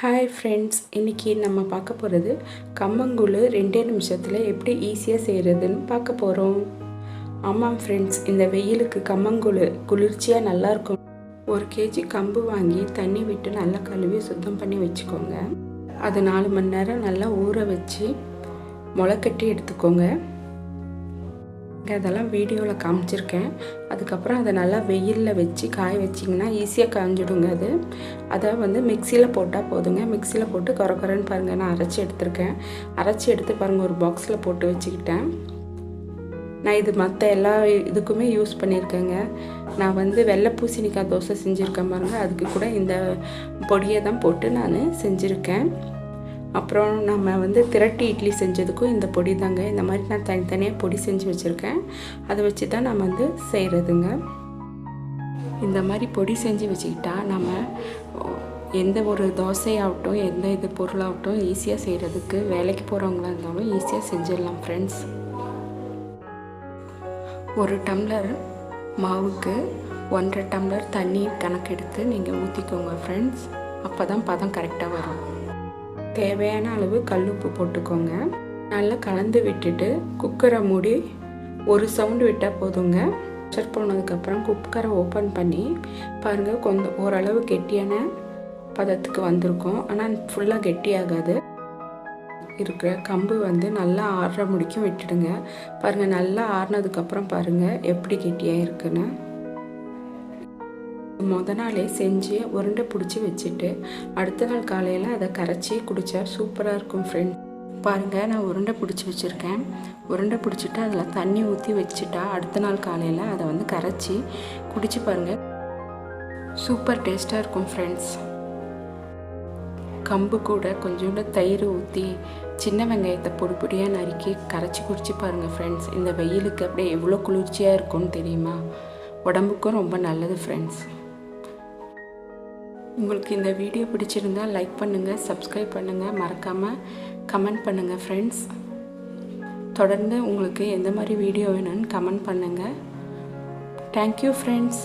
Hi friends இன்றைக்கி நம்ம பார்க்க போகிறது கம்மங்கூழ் ரெண்டே நிமிஷத்தில் எப்படி ஈஸியாக செய்கிறதுன்னு பார்க்க போகிறோம் ஆமாம் ஃப்ரெண்ட்ஸ் இந்த வெயிலுக்கு கம்மங்கூழ் குளிர்ச்சியாக நல்லாயிருக்கும் ஒரு கேஜி கம்பு வாங்கி தண்ணி விட்டு நல்லா கழுவி சுத்தம் பண்ணி வச்சுக்கோங்க. அது நாலு மணி நேரம் நல்லா ஊற வச்சு முளைக்கட்டி எடுத்துக்கோங்க. அதெல்லாம் வீடியோவில் காமிச்சிருக்கேன். அதுக்கப்புறம் அதை நல்லா வெயிலில் வச்சு காய வச்சிங்கன்னா ஈஸியாக காஞ்சிடுங்க அது. அதை வந்து மிக்சியில் போட்டால் போதுங்க. மிக்சியில் போட்டு குறை பாருங்கள் நான் அரைச்சி எடுத்திருக்கேன். அரைச்சி எடுத்து பாருங்கள் ஒரு பாக்ஸில் போட்டு வச்சுக்கிட்டேன். நான் இது மற்ற எல்லா இதுக்குமே யூஸ் பண்ணியிருக்கேங்க. நான் வந்து வெள்ளை பூசணிக்காய் தோசை செஞ்சுருக்கேன் பாருங்கள் அதுக்கு கூட இந்த பொடியை தான் போட்டு நான் செஞ்சுருக்கேன். அப்புறம் நம்ம வந்து திரட்டி இட்லி செஞ்சதுக்கும் இந்த பொடி தாங்க. இந்த மாதிரி நான் தனித்தனியாக பொடி செஞ்சு வச்சுருக்கேன். அதை வச்சு தான் நம்ம வந்து செய்கிறதுங்க இந்த மாதிரி பொடி செஞ்சு வச்சுக்கிட்டா நம்ம எந்த ஒரு தோசையாகட்டும் எந்த இது பொருளாகட்டும் ஈஸியாக செய்கிறதுக்கு வேலைக்கு போகிறவங்களா இருந்தாலும் ஈஸியாக செஞ்சிடலாம் ஃப்ரெண்ட்ஸ் ஒரு டம்ளர் மாவுக்கு ஒன்றரை டம்ளர் தண்ணி கணக்கெடுத்து நீங்கள் ஊற்றிக்கோங்க ஃப்ரெண்ட்ஸ் அப்போ தான் பதம் கரெக்டாக வரும். தேவையான அளவு கல்லுப்பு போட்டுக்கோங்க. நல்லா கலந்து விட்டுட்டு குக்கரை மூடி ஒரு சவுண்டு விட்டால் போதுங்க. ப்ரெஷர் போனதுக்கப்புறம் குக்கரை ஓப்பன் பண்ணி பாருங்கள் கொஞ்சம் ஓரளவு கெட்டியான பதத்துக்கு வந்திருக்கும். ஆனால் ஃபுல்லாக கெட்டியாகாது. இருக்கிற கம்பு வந்து நல்லா ஆடுற முடிக்கும் விட்டுடுங்க. பாருங்கள் நல்லா ஆறுனதுக்கப்புறம் பாருங்கள் எப்படி கெட்டியாக இருக்குன்னு. முத நாளே செஞ்சு உருண்டை பிடிச்சி வச்சுட்டு அடுத்த நாள் காலையில் அதை கரைச்சி குடித்தா சூப்பராக இருக்கும் ஃப்ரெண்ட் பாருங்கள் நான் உருண்டை பிடிச்சி வச்சுருக்கேன். உருண்டை பிடிச்சிட்டு அதில் தண்ணி ஊற்றி வச்சுட்டா அடுத்த நாள் காலையில் அதை வந்து கரைச்சி குடிச்சு பாருங்கள் சூப்பர் டேஸ்ட்டாக இருக்கும் ஃப்ரெண்ட்ஸ் கம்பு கூட கொஞ்சோண்டு தயிர் ஊற்றி சின்ன வெங்காயத்தை பொடி பொடியாக நறுக்கி கரைச்சி குடிச்சு பாருங்கள் ஃப்ரெண்ட்ஸ் இந்த வெயிலுக்கு அப்படியே எவ்வளோ குளிர்ச்சியாக இருக்கும்னு தெரியுமா? உடம்புக்கும் ரொம்ப நல்லது ஃப்ரெண்ட்ஸ் உங்களுக்கு இந்த வீடியோ பிடிச்சிருந்தா லைக் பண்ணுங்கள் சப்ஸ்கிரைப் பண்ணுங்கள் மறக்காமல் கமெண்ட் பண்ணுங்கள் ஃப்ரெண்ட்ஸ் தொடர்ந்து உங்களுக்கு எந்த மாதிரி வீடியோ வேணும்னு கமெண்ட் பண்ணுங்கள் தேங்க்யூ ஃப்ரெண்ட்ஸ்